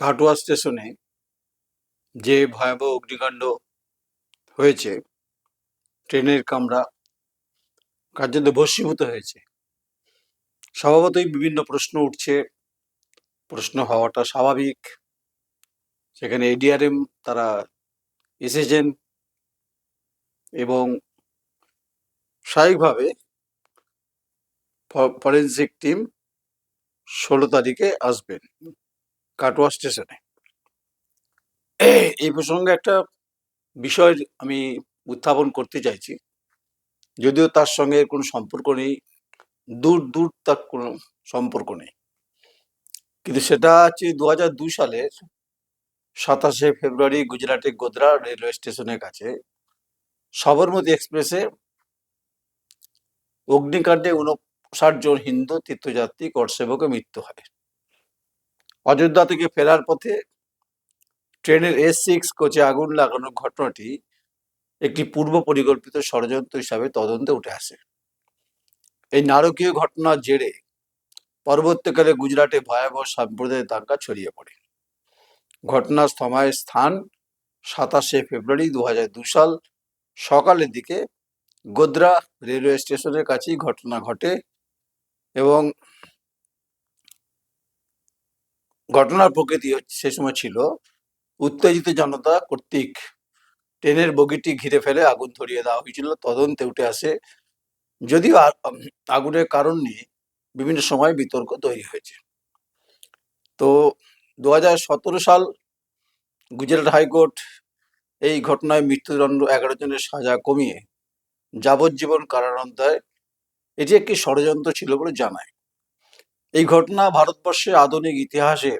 কাটোয়া স্টেশনে যে ভয়াবহ অগ্নিকাণ্ড হয়েছে, ট্রেনের কামরা কার্যত ভস্মীভূত হয়েছে। স্বভাবতই বিভিন্ন প্রশ্ন উঠছে। প্রশ্ন হওয়াটা স্বাভাবিক। সেখানে এডিআরএম তারা এসেছেন এবং স্বাভাবিকভাবে ফরেন্সিক টিম ষোলো তারিখে আসবেন। কাটোয়া স্টেশনে। এই প্রসঙ্গে একটা বিষয় আমি উত্থাপন করতে চাইছি। যদিও তার সঙ্গে কোনো সম্পর্ক নেই, দূর দূর তার কোনো সম্পর্ক নেই। কিন্তু সেটা হচ্ছে দু হাজার দুই সালের সাতাশে ফেব্রুয়ারি গুজরাটের গোদরা রেলওয়ে স্টেশনের কাছে সবরমতী এক্সপ্রেসে অগ্নিকাণ্ডে উনষাট জন হিন্দু তীর্থযাত্রী করসেবকের মৃত্যু হয়। অযোধ্যা থেকে ফেরার পথে ট্রেনের এস সিক্স কোচে আগুন লাগানোর ঘটনাটি একটি পূর্ব পরিকল্পিত ষড়যন্ত্র হিসাবে তদন্তে উঠে আসে। এই নারকীয় ঘটনার জেরে পরবর্তীকালে গুজরাটে ভয়াবহ সাম্প্রদায়িক দাঙ্গা ছড়িয়ে পড়ে। ঘটনার সময়ের স্থান সাতাশে ফেব্রুয়ারি দু সাল সকালের দিকে গোদ্রা রেলওয়ে স্টেশনের কাছেই ঘটনা ঘটে এবং ঘটনার প্রকৃতি সে সময় ছিল, উত্তেজিত জনতা কর্তৃক ট্রেনের বগিটি ঘিরে ফেলে আগুন ধরিয়ে দেওয়া হয়েছিল, তদন্তে উঠে আসে। যদিও আগুনের কারণ নিয়ে বিভিন্ন সময় বিতর্ক তৈরি হয়েছে। তো দুহাজার সতেরো সাল গুজরাট হাইকোর্ট এই ঘটনায় মৃত্যুদণ্ড এগারো জনের সাজা কমিয়ে যাবজ্জীবন কারাদণ্ড দেয় এটি একটি ষড়যন্ত্র ছিল বলে জানায়। এই ঘটনা ভারতবর্ষের আধুনিক ইতিহাসে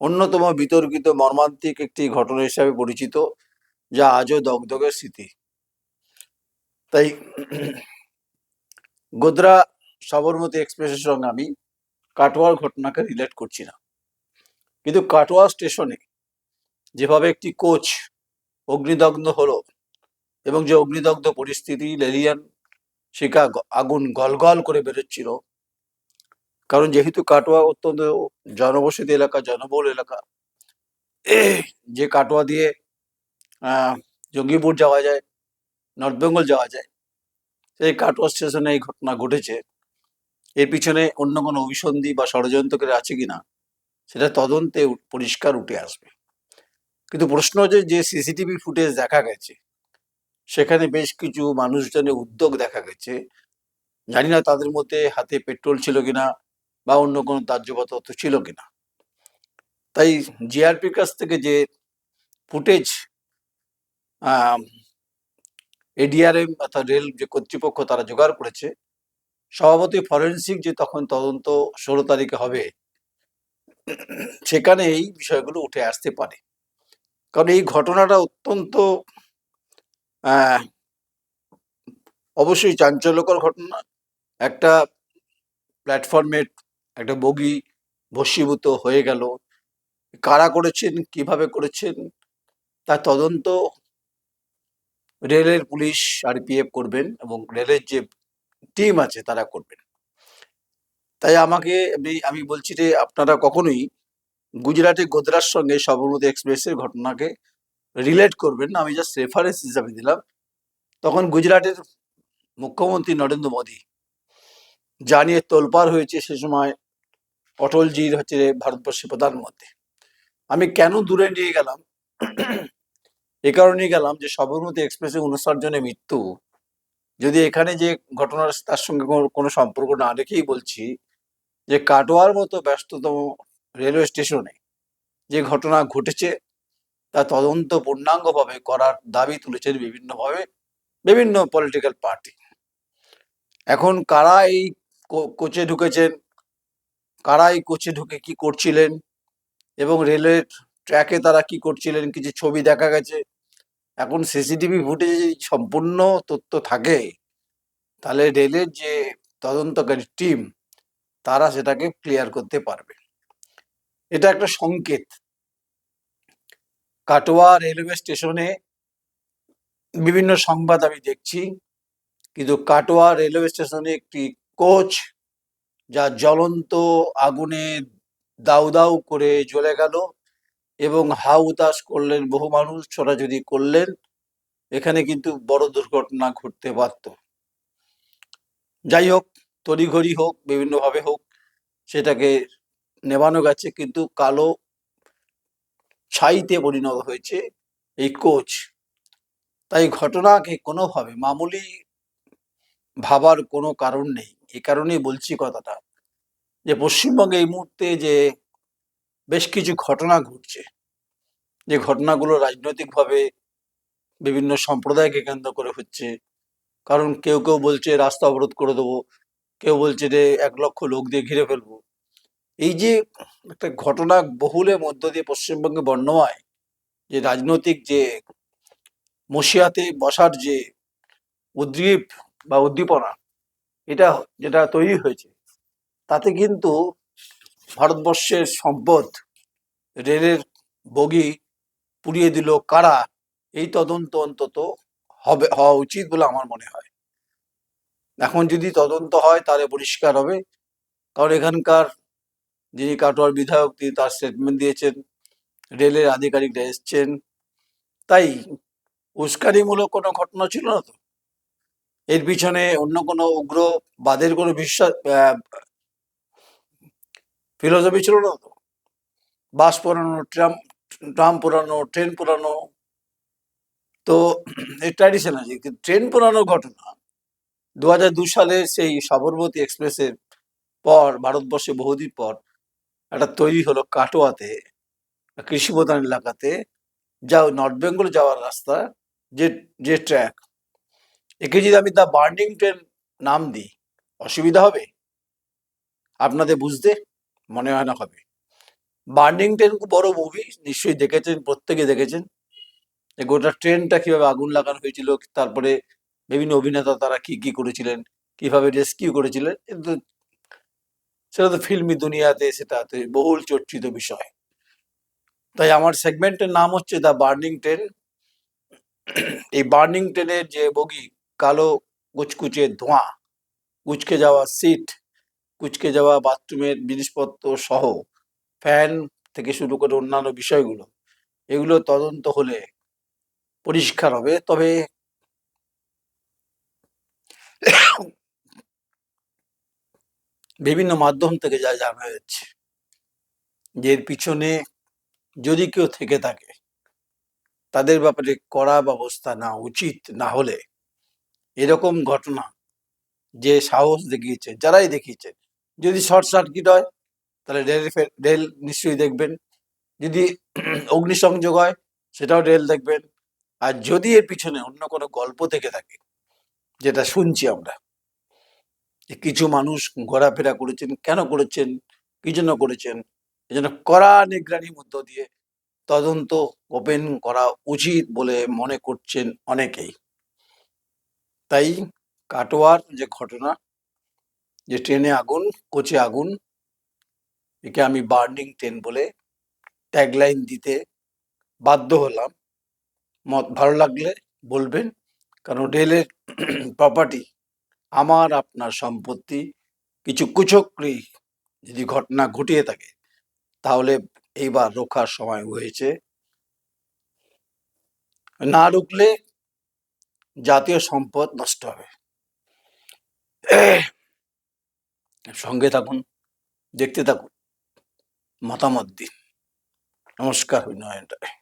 অন্যতম বিতর্কিত, মর্মান্তিক একটি ঘটনা হিসাবে পরিচিত, যা আজও দগদগের স্মৃতি। তাই গোদ্রা সবরমতী এক্সপ্রেসের সঙ্গে আমি কাটোয়ার ঘটনাকে রিলেট করছি না। কিন্তু কাটোয়া স্টেশনে যেভাবে একটি কোচ অগ্নিদগ্ধ হলো এবং যে অগ্নিদগ্ধ পরিস্থিতি, লেলিয়ান শিকা আগুন গলগল করে বেরোচ্ছিল কারণ যেহেতু কাটোয়া অত্যন্ত জনবসতি এলাকা, জনবহুল এলাকা যে কাটোয়া দিয়ে জঙ্গিপুর যাওয়া যায়, নর্থ বেঙ্গল যাওয়া যায়, সেই কাটোয়া স্টেশনে এই ঘটনা ঘটেছে। এর পিছনে অন্য কোনো অভিসন্ধি বা ষড়যন্ত্রকারী আছে কিনা, সেটা তদন্তে পরিষ্কার উঠে আসবে। কিন্তু প্রশ্ন যে যে সিসিটিভি ফুটেজ দেখা গেছে, সেখানে বেশ কিছু মানুষজনের উদ্যোগ দেখা গেছে। জানি না তাদের মধ্যে হাতে পেট্রোল ছিল কিনা বা অন্য কোনো দাহ্যপদার্থ ছিল কিনা। তাই জিআরপির কাছ থেকে যে ফুটেজ এডিআরএম অর্থাৎ রেল যে কর্তৃপক্ষ তারা জোগাড় করেছে, স্বভাবতই ফরেন্সিক যে তখন তদন্ত ষোলো তারিখে হবে, সেখানে এই বিষয়গুলো উঠে আসতে পারে। কারণ এই ঘটনাটা অত্যন্ত অবশ্যই চাঞ্চল্যকর ঘটনা। একটা প্ল্যাটফর্মের একটা বগি ভস্মীভূত হয়ে গেল। কারা করেছেন? কীভাবে করেছেন? তার তদন্ত রেলের পুলিশ আর আরপিএফ করবেন এবং রেলের যে টিম আছে তারা করবেন। তাই আমাকে আমি বলছি যে আপনারা কখনোই গুজরাটে গোদরার সঙ্গে সবরমতী এক্সপ্রেসের ঘটনাকে রিলেট করবেন না। আমি জাস্ট রেফারেন্স হিসাবে দিলাম। তখন গুজরাটের মুখ্যমন্ত্রী নরেন্দ্র মোদী জানিয়ে তোলপাড় হয়েছে সে সময় অটলজির হচ্ছে ভারতবর্ষের প্রধানমন্ত্রী। আমি কেন দূরে নিয়ে গেলাম? এ কারণেই গেলাম যে সবরমতী এক্সপ্রেসে উনষাট জনের মৃত্যু। যদি এখানে যে ঘটনার তার সঙ্গে কোনো সম্পর্ক না রেখেই বলছি যে কাটোয়ার মতো ব্যস্ততম রেলওয়ে স্টেশনে যে ঘটনা ঘটেছে, তা তদন্ত পূর্ণাঙ্গভাবে করার দাবি তুলেছেন বিভিন্নভাবে বিভিন্ন পলিটিক্যাল পার্টি এখন কারা এই কোচে ঢুকেছেন? কারা এই কোচে ঢুকে কি করছিলেন? এবং রেলের ট্র্যাকে তারা কি করছিলেন? কিছু ছবি দেখা গেছে। এখন সিসিটিভি ফুটেজে যদি সম্পূর্ণ তথ্য থাকে, তাহলে রেলের যে তদন্তকারী টিম তারা সেটাকে ক্লিয়ার করতে পারবে। এটা একটা সংকেত। কাটোয়া রেলওয়ে স্টেশনে বিভিন্ন সংবাদ আমি দেখছি। কিন্তু কাটোয়া রেলওয়ে স্টেশনে একটি কোচ যা জ্বলন্ত আগুনে দাউ দাউ করে জ্বলে গেল এবং হাউ তাস করলেন, বহু মানুষ ছোটাছুটি করলেন। এখানে কিন্তু বড় দুর্ঘটনা ঘটতে পারত যাই হোক, তড়িঘড়ি হোক, বিভিন্নভাবে হোক, সেটাকে নেবানো গেছে, কিন্তু কালো ছাইতে পরিণত হয়েছে এই কোচ। তাই ঘটনাকে কোনোভাবে মামুলি ভাবার কোনো কারণ নেই। এ কারণেই বলছি কথাটা। যে পশ্চিমবঙ্গে এই মুহূর্তে যে বেশ কিছু ঘটনা ঘটছে, যে ঘটনাগুলো রাজনৈতিকভাবে বিভিন্ন সম্প্রদায়কে কেন্দ্র করে হচ্ছে, কারণ কেউ কেউ বলছে রাস্তা অবরোধ করে দেবো, কেউ বলছে যে এক লক্ষ লোক দিয়ে ঘিরে ফেলব। এই যে একটা ঘটনা বহুলের মধ্য দিয়ে পশ্চিমবঙ্গে বর্ণময়, যে রাজনৈতিক যে মসিয়াতে বসার যে উদ্দীপ বা উদ্দীপনা, এটা যেটা তৈরি হয়েছে তাতে কিন্তু ভারতবর্ষের সম্পদ রেলের বগি পুড়িয়ে দিল কারা? এই তদন্ত অন্তত হবে, হওয়া উচিত বলে আমার মনে হয়। এখন যদি তদন্ত হয়, তাহলে পরিষ্কার হবে। কারণ এখানকার যিনি কাটোয়ার বিধায়ক, তিনি তার স্টেটমেন্ট দিয়েছেন। রেলের আধিকারিকরা এসছেন। তাই উস্কানিমূলক কোনো ঘটনা ছিল না তো? এর পিছনে অন্য কোনো উগ্র, বাদের কোনো বিশ্বাস ফিলোসফি ছিল না তো। বাস পোড়ানো, ট্রাম ট্রাম পোড়ানো, ট্রেন পোড়ানো। তো এই ট্র্যাডিশন আছে ট্রেন পোড়ানোর ঘটনা দু হাজার দু সালে সেই সবরমতী এক্সপ্রেসের পর, ভারতবর্ষে বহুদিন পর একটা তৈরি হলো কাটোয়াতে কৃষি প্রধান এলাকাতে যা নর্থ বেঙ্গল যাওয়ার রাস্তা, যে যে ট্র্যাক একে যদি আমি দ্য বার্নিং ট্রেন নাম দিই, অসুবিধা হবে? আপনাদের বুঝতে? মনে হয় না হবে। বার্নিং ট্রেন খুব বড় মুভি নিশ্চয়ই দেখেছেন, প্রত্যেকে দেখেছেন। যে গোটা ট্রেনটা কীভাবে আগুন লাগানো হয়েছিল, তারপরে বিভিন্ন অভিনেতা তারা কি কি করেছিলেন, কীভাবে রেস্কিউ করেছিলেন কিন্তু সেটা তো ফিল্মি দুনিয়াতে সেটা তো বহুল চর্চিত বিষয়। তাই আমার সেগমেন্টের নাম হচ্ছে দ্য বার্নিং ট্রেন এই বার্নিং ট্রেনের যে বগি, কালো কুচকুচে ধোঁয়া, কুচকে যাওয়া সিট কুচকে যাওয়া বাথরুমের জিনিসপত্র সহ ফ্যান থেকে শুরু করে অন্যান্য বিষয়গুলো, এগুলো তদন্ত হলে পরিষ্কার হবে। তবে বিভিন্ন মাধ্যম থেকে যা জানা যাচ্ছে, যে এর পিছনে যদি কেউ থেকে থাকে, তাদের ব্যাপারে কড়া ব্যবস্থা না, উচিত না হলে এরকম ঘটনা যে সাহস দেখিয়েছে, যারাই দেখিয়েছে যদি শর্ট সার্কিট হয়, তাহলে রেল রেল নিশ্চয়ই দেখবেন। যদি অগ্নিসংযোগ হয়, সেটাও রেল দেখবেন। আর যদি এর পিছনে অন্য কোনো গল্প থেকে থাকে, যেটা শুনছি আমরা, যে কিছু মানুষ ঘোরাফেরা করেছেন, কেন করেছেন, কি জন্য করেছেন এজন্য কড়া নিগরানির মধ্য দিয়ে তদন্ত ওপেন করা উচিত বলে মনে করছেন অনেকেই। তাই কাটোয়ার যে ঘটনা যে ট্রেনে আগুন, কোচে আগুন, একে আমি বার্নিং ট্রেন বলে ট্যাগলাইন দিতে বাধ্য হলাম। মত ভালো লাগলে বলবেন, কারণ রেলের প্রপার্টি আমার, আপনার সম্পত্তি, কিছু কুচক্রি যদি ঘটনা ঘটিয়ে থাকে, তাহলে এইবার রোখার সময় হয়েছে। না রুখলে জাতীয় সম্পদ নষ্ট হবে। সঙ্গে থাকুন দেখতে থাকুন। মতামত দিন। নমস্কার নয়নটায়